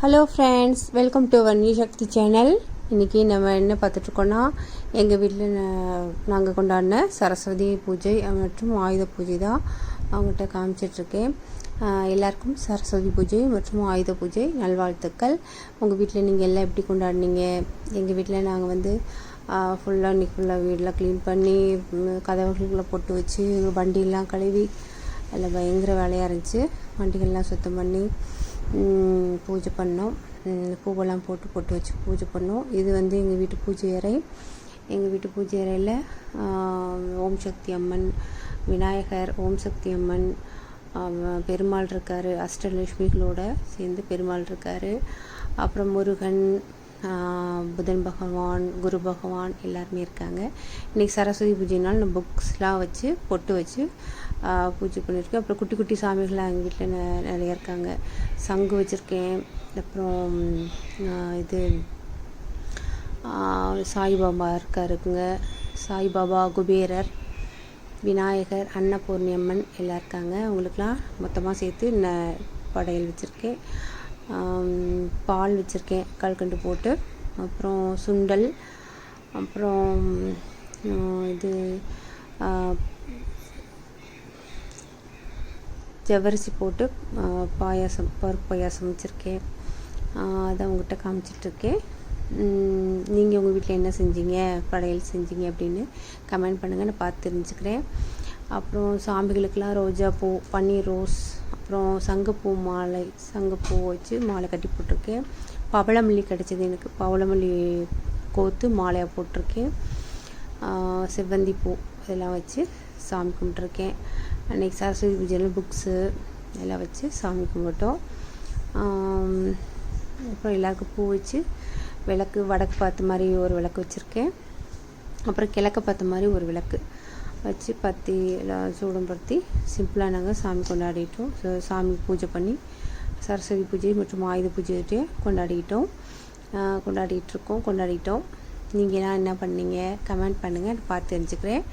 Hello friends welcome to our new Sakthi channel இன்றைக்கி நம்ம என்ன பார்த்துட்ருக்கோன்னா எங்கள் வீட்டில் நாங்கள் கொண்டாடின சரஸ்வதி பூஜை மற்றும் ஆயுத பூஜை தான் அவங்ககிட்ட காமிச்சிட்ருக்கேன். எல்லாருக்கும் சரஸ்வதி பூஜை மற்றும் ஆயுத பூஜை நல்வாழ்த்துக்கள். உங்கள் வீட்டில் நீங்கள் எல்லாம் எப்படி கொண்டாடினீங்க? எங்கள் வீட்டில் நாங்கள் வந்து ஃபுல்லாக இன்றைக்கி ஃபுல்லாக வீடெலாம் க்ளீன் பண்ணி கதவுகளுக்குள்ளே போட்டு வச்சு வண்டியெல்லாம் கழுவி எல்லாம் பயங்கர வேலையாக இருந்துச்சு. வண்டிகள்லாம் சுத்தம் பண்ணி பூஜை பண்ணோம். பூவெல்லாம் போட்டு போட்டு வச்சு பூஜை பண்ணோம். இது வந்து எங்கள் வீட்டு பூஜை அறை. எங்கள் வீட்டு பூஜை அறையில் ஓம் சக்தி அம்மன் விநாயகர் ஓம் சக்தி அம்மன் பெருமாள் இருக்கார் அஷ்டலட்சுமிகளோட சேர்ந்து பெருமாள் இருக்கார். அப்புறம் முருகன் புதன் பகவான் குரு பகவான் எல்லாருமே இருக்காங்க. இன்றைக்கி சரஸ்வதி பூஜைனால் நான் புக்ஸ்லாம் வச்சு பொட்டு வச்சு பூஜை பண்ணியிருக்கேன். அப்புறம் குட்டி குட்டி சாமிகள்லாம் எங்கள் வீட்டில் நிறைய இருக்காங்க. சங்கு வச்சுருக்கேன். அப்புறம் இது சாய்பாபா இருக்காருக்குங்க சாய்பாபா குபேரர் விநாயகர் அன்னபூர்ணியம்மன் எல்லாம் இருக்காங்க. அவங்களுக்கெலாம் மொத்தமாக சேர்த்து ந படையல் வச்சுருக்கேன். பால் வச்சுருக்கேன் கல்கண்டு போட்டு. அப்புறம் சுண்டல். அப்புறம் இது ஜவ்வரிசி போட்டு பாயாசம் பருப்பு பாயாசம் வச்சுருக்கேன். அதை உங்கள்கிட்ட காமிச்சிட்ருக்கேன். நீங்கள் உங்கள் வீட்டில் என்ன செஞ்சீங்க படையல் செஞ்சீங்க அப்படின்னு கமெண்ட் பண்ணுங்கள் நான் பார்த்து தெரிஞ்சுக்கிறேன். அப்புறம் சாமிகளுக்கெல்லாம் ரோஜா பூ பன்னீர் ரோஸ் அப்புறம் சங்கப்பூ மாலை சங்கப்பூ வச்சு மாலை கட்டி போட்டிருக்கேன். பவளமல்லி கிடச்சிது எனக்கு. பவளமல்லி கோத்து மாலையாக போட்டிருக்கேன். செவ்வந்தி பூ இதெல்லாம் வச்சு சாமி கும்பிட்ருக்கேன் அன்றைக்கி சரஸ்வதி பூஜையில் புக்ஸு எல்லாம் வச்சு சாமி கும்பிட்டோம். அப்புறம் எல்லாருக்கும் பூ வச்சு விளக்கு வடக்கு பார்த்த மாதிரி ஒரு விளக்கு வச்சுருக்கேன். அப்புறம் கிழக்க பார்த்த மாதிரி ஒரு விளக்கு வச்சு பற்றி எல்லாம் சூடம்படுத்தி சிம்பிளாக நாங்கள் சாமி கொண்டாடிட்டோம். ஸோ சாமி பூஜை பண்ணி சரஸ்வதி பூஜை மற்றும் ஆயுத பூஜையை கொண்டாடிட்டோம். கொண்டாடிட்டுருக்கோம் கொண்டாடிட்டோம். நீங்கள்லாம் என்ன பண்ணீங்க? கமெண்ட் பண்ணுங்கள் பார்த்து தெரிஞ்சுக்கிறேன்.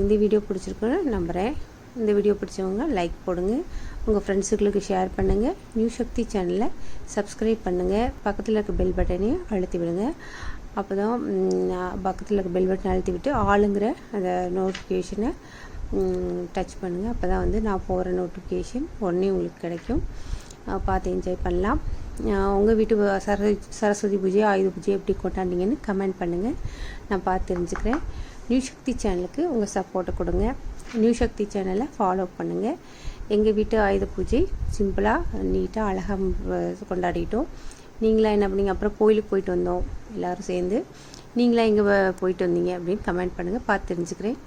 இந்த வீடியோ பிடிச்சிருக்குன்னு நம்புகிறேன் இந்த வீடியோ பிடிச்சவங்க லைக் போடுங்க. உங்கள் ஃப்ரெண்ட்ஸுகளுக்கு ஷேர் பண்ணுங்கள் நியூ சக்தி சேனலை சப்ஸ்கிரைப் பண்ணுங்கள் பக்கத்தில் இருக்க பெல் பட்டனையும் அழுத்தி விடுங்க. அப்போ தான் பக்கத்தில் இருக்க பெல் பட்டன் அழுத்தி விட்டு ஆளுங்கிற அந்த நோட்டிஃபிகேஷனை டச் பண்ணுங்கள் அப்போ தான் வந்து நான் போகிற நோட்டிஃபிகேஷன் உடனே உங்களுக்கு கிடைக்கும். பார்த்து என்ஜாய் பண்ணலாம். உங்கள் வீட்டு சர சரஸ்வதி பூஜை ஆயுத பூஜை எப்படி கொண்டாண்டிங்கன்னு கமெண்ட் பண்ணுங்கள் நான் பார்த்து தெரிஞ்சுக்கிறேன். நியூ சக்தி சேனலுக்கு உங்கள் சப்போர்ட்டை கொடுங்க. நியூ சக்தி சேனலை ஃபாலோ பண்ணுங்கள் எங்கள் வீட்டு ஆயுத பூஜை சிம்பிளாக நீட்டாக அழகாக கொண்டாடிட்டோம். நீங்களாம் என்ன பண்ணீங்க? அப்புறம் கோயிலுக்கு போயிட்டு வந்தோம் எல்லோரும் சேர்ந்து. நீங்களாம் எங்கே போயிட்டு வந்தீங்க அப்படின்னு கமெண்ட் பண்ணுங்கள் பார்த்து தெரிஞ்சுக்கிறேன்.